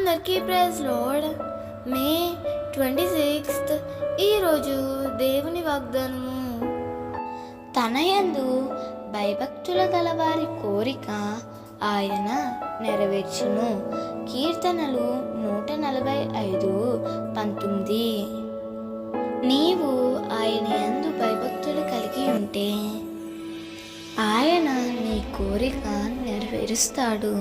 అందరికీ praise lord May twenty sixth ఈరోజు దేవుని వాగ్దానము. తనయందు భయభక్తుల గలవారి కోరిక ఆయన నెరవేర్చును. కీర్తనలు నూట నలభై ఐదు పంతొమ్మిది. నీవు ఆయన యందు భయభక్తులు కలిగి ఉంటే ఆయన నీ కోరిక నెరవేరుస్తాడు.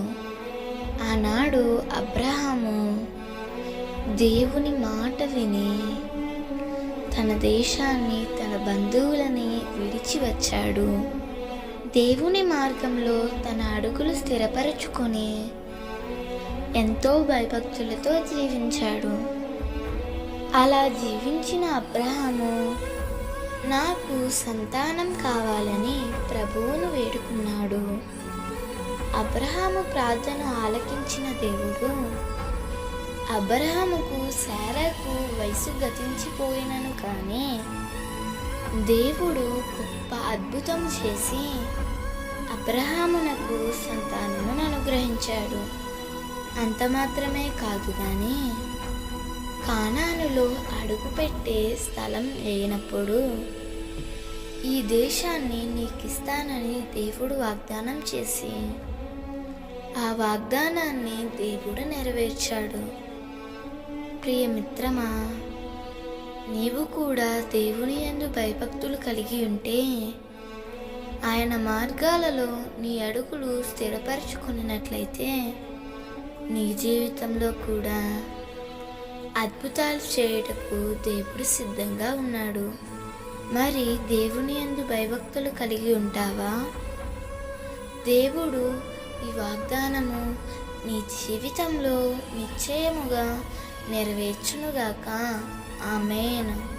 ఆనాడు అబ్రహాము దేవుని మాట విని తన దేశాన్ని తన బంధువులని విడిచి వచ్చాడు. దేవుని మార్గంలో తన అడుగులు స్థిరపరచుకొని ఎంతో భయభక్తులతో జీవించాడు. అలా జీవించిన అబ్రహాము నాకు సంతానం కావాలని ప్రభువును వేడుకున్నాడు. అబ్రహాము ప్రార్థన ఆలకించిన దేవుడు. అబ్రహాముకు శారాకు వయసు గతించిపోయినను కానీ దేవుడు గొప్ప అద్భుతం చేసి అబ్రహామునకు సంతానమును అనుగ్రహించాడు. అంత మాత్రమే కాదు కానీ కానానులో అడుగుపెట్టే స్థలం లేనప్పుడు ఈ దేశాన్ని నీకిస్తానని దేవుడు వాగ్దానం చేసి ఆ వాగ్దానాన్ని దేవుడు నెరవేర్చాడు. ప్రియమిత్రమా నీవు కూడా దేవుని యందు భయభక్తులు కలిగి ఉంటే ఆయన మార్గాలలో నీ అడుగులు స్థిరపరచుకున్నట్లయితే నీ జీవితంలో కూడా అద్భుతాలు చేయుటకు దేవుడు సిద్ధంగా ఉన్నాడు. మరి దేవుని యందు భయభక్తులు కలిగి ఉంటావా? దేవుడు ఈ వాగ్దానము నీ జీవితంలో నిశ్చయముగా నెరవేర్చునుగాక. ఆమెను.